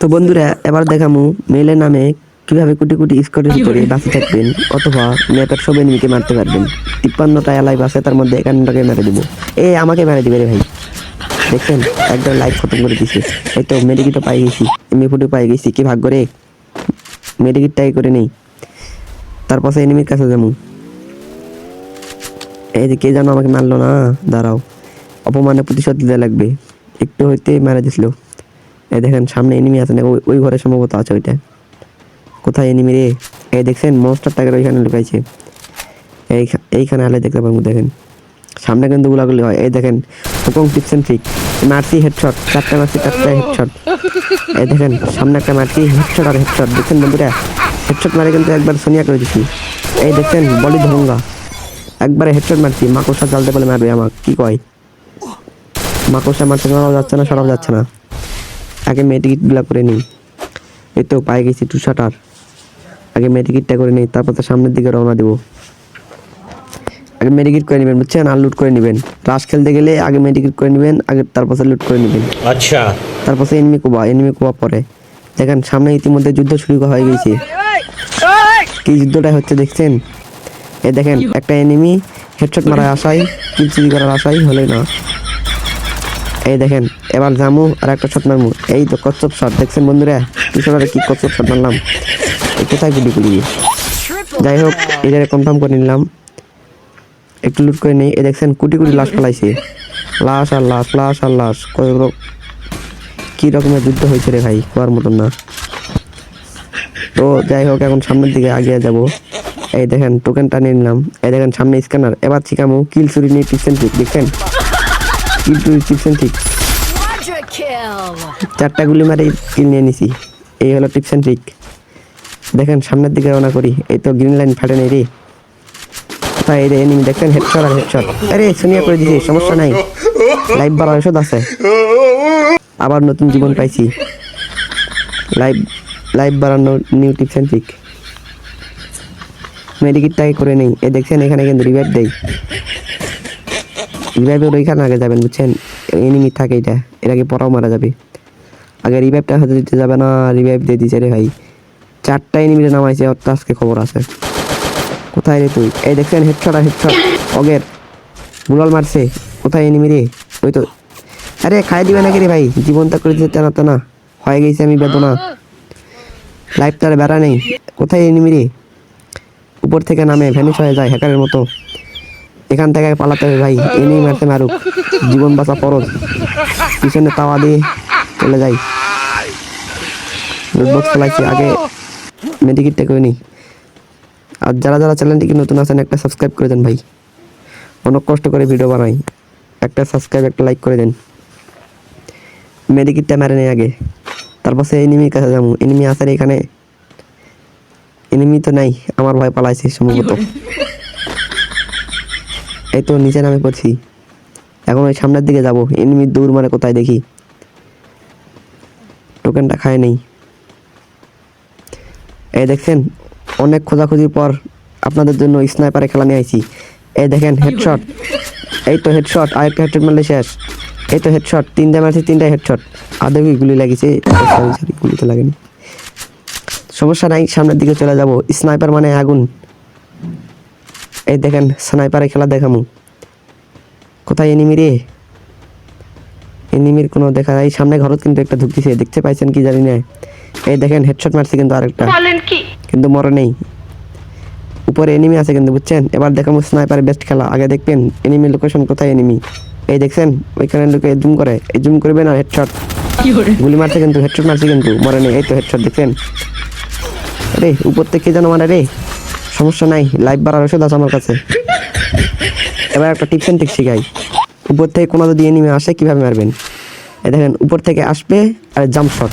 তো বন্ধুরা এবার দেখামু মেলে নামে কীভাবে কোটি কোটি স্কোরের ভিতরে বাঁচে থাকবেন অথবা ম্যাপের সব এনিমিকে মারতে পারবেন। তিপ্পান্নটা এলাই বাসে তার মধ্যে একান্নটাকে মেরে দিব। এ আমাকে মেরে দিবে রে ভাই। দেখছেন? একদম লাইফ খতম করে দিছে। এই তো মেডিকিটও পাই গেছি। এমনি ফুটে পাই গেছি। কি ভাগ্য রে? মেডিকিটটাই করে নেই। তারপর এনিমির কাছে যাব এই যে কে জানো আমাকে মারলো না? দাঁড়াও। অপমানে প্রতিশোধ দিতে লাগবে। একটু হইতে মারা দিছিল। এই দেখেন সামনে এনিমি আছে না ওই- ঘরে সম্ভবত আছে ওইটা। কোথায় এনিমি রে? এই দেখছেন মনস্টার টাকার ওইখানে লুকাইছে। এই এইখানে আলে দেখতে পারব দেখেন। সামনে কিন্তু গুলাগুলি হয়। এই দেখেন হুকম টিপসেন ঠিক। মারছি হেডশট চারটা মারছি চারটা হেডশট এই দেখেন সামনে একটা মারছি হেডশট আর হেডশট দেখছেন বন্ধুরা? হেডশট মারে কিন্তু একবার সোনিয়া করে দিছি। এই দেখছেন বলি ধরুঙ্গা। একবারে হেডশট মারছি। মাকড়সা চালতে পারলে মারবে আমাকে কি কয়? মাকড়সা মারতে সরাও যাচ্ছে না সরাও যাচ্ছে না। আগে মেডিকিটগুলো করে নিই। এই তো পায়ে গেছি টু শাটার। আগে মেডিকিটটা করে নিই তারপর তো সামনের দিকে রওনা দেব। আগে মেডিকেট করে নেবেন বুঝছেন? আর লুট করে নেবেন। রাশ খেলতে গেলে আগে মেডিকেট করে নেবেন আগে তারপর লুট করে নেবেন। আচ্ছা। তারপর এনিমি কোবা এনিমি কোবা পরে। দেখেন সামনে ইতিমধ্যে যুদ্ধ শুরু হয়ে গেছে। কি যুদ্ধটা হচ্ছে দেখছেন? এ দেখেন একটা এনিমি হেডশট মারা আশায় কিল করার আশাই হলে না। এই দেখেন, এবার জামু আর একটা শট মারমু। এই তো কচ্ছপ শট দেখছেন বন্ধুরা? কিশোরের কি কচ্ছপ শট মারলাম? কোথায় গুলি গুলি যাই হোক এটা কনফার্ম করে নিলাম। একটু লুট করে নেই। এ দেখছেন, কোটি কোটি লাশ ফেলাইছে। লাশ আর লাশ লাশ আর লাশ। কি রকমের যুদ্ধ হয়েছে রে ভাই, কোয়ার মতন না। তো যাই হোক, এখন সামনের দিকে আগিয়ে যাব। এই দেখেন টোকেনটা নিয়ে নিলাম। এই দেখেন, সামনে স্ক্যানার এবার চিকামু কিল চুরি নিয়ে টিপসেন ঠিক টিপসেন ঠিক চারটা গুলি মারে কিল নিয়ে নিছি। এই হলো টিপস অ্যান্ড ট্রিক দেখেন সামনের দিকে রওনা করি। এই তো গ্রিন লাইন ফাটে নেই রে। এই রে এনিমি দেখছেন? হেডশট আর হেডশট আরে শুনিয়া করে দিছি সমস্যা নাই। লাইভ বাড়ার ওষুধ আছে। আবার নতুন জীবন পাইছি। লাইভ লাইভ বাড়ানো নিউ টিপস অ্যান্ড ট্রিক মেডিকিটটাকে করে নেই। এ দেখছেন এখানে কিন্তু রিভাইভ দেই। রিভাইভের ওইখানে আগে যাবেন, বুঝছেন? এনিমি থাকে এটা। এর আগে পরাও মারা যাবে। আগে রিভাইভটা হতে দিতে যাবে না রিভাইভ দিয়ে দিছে রে ভাই। চারটা এনিমিরে নামাইছে ওর আজকে খবর আছে। কোথায় রে তুই? এই দেখছেন হেডশট আর হেডশট অগের। বুলাল মারছে। কোথায় এনিমি রে? ওই তো আরে খাই দিবে নাকি রে ভাই? জীবনটা করে দিতে না তো না। হয়ে গেছে আমি বেদনা। লাইফ তার বেড়া নেই। কোথায় এনিমি রে? উপর থেকে নামে ভ্যানিশ হয়ে যায় হ্যাকারের মতো। এখান থেকে পালাতে হবে ভাই এনিমি মারতে মারুক। জীবন বাঁচা ফরজ। পিছনে তাওয়া দিয়ে চলে যাই। লুটবক্স ফেলাইছি আগে মেডিকিটটা করে নিই। আর যারা যারা চ্যানেলটিকে নতুন আছেন, একটা সাবস্ক্রাইব করে দেন ভাই। অনেক কষ্ট করে ভিডিও বানাই। একটা সাবস্ক্রাইব একটা লাইক করে দেন। মেডিকিটটা মেরে নেই আগে। তারপর সে এনিমির কাছে যাব। এনিমি আসার এখানে? এনিমি তো নাই, আমার ভয় পালাইছে সম্ভবত। এই তো নিচে নামে পড়ছি। এখন ওই সামনের দিকে যাব। এনিমির দূর মানে কোথায় দেখি। টোকেনটা খায় নেই। এই দেখছেন অনেক খোঁজাখুঁজির পর আপনাদের জন্য স্নাইপারে খেলা নিয়ে আইছি। এই দেখেন হেডশট এই তো হেডশট আর একটা হেডশট মারলে শেষ। এই তো হেডশট তিনটা মারছি তিনটা হেডশট আদৌ কি গুলি সরি সরি গুলি তো লাগেনি। সমস্যা নাই সামনের দিকে চলে যাব। স্নাইপার মানে আগুন। এই দেখেন স্নাইপারে খেলা দেখামু। কোথায় এনিমি রে এনিমির কোনো দেখা এই সামনে ঘরত কিন্তু একটা ঢুকতেছে দেখতে পাইছেন কি জানি না। এই দেখেন হেডশট মারছে কিন্তু আরেকটা। কিন্তু মরে নেই। উপরে এনিমি আছে কিন্তু বুঝছেন? এবার দেখাবো স্নাইপারের বেস্ট খেলা। আগে দেখবেন এনিমি লোকেশন কোথায় এনিমি এই দেখছেন? ওইখানে লোকে জুম করে। এই জুম করবে না হেডশট গুলি মারছে কিন্তু হেডশট মারছে কিন্তু। মরে নেই। এই তো হেডশট দেখছেন? রে উপর থেকে কে যেন মারে রে? সমস্যা নাই লাইভ বাড়ার ওষুধ আছে আমার কাছে। এবার একটা টিপস অ্যান্ড শিখাই। উপর থেকে কোনো যদি নেমে আসে, কীভাবে মারবেন? এ দেখেন, উপর থেকে আসবে আর জাম্প শট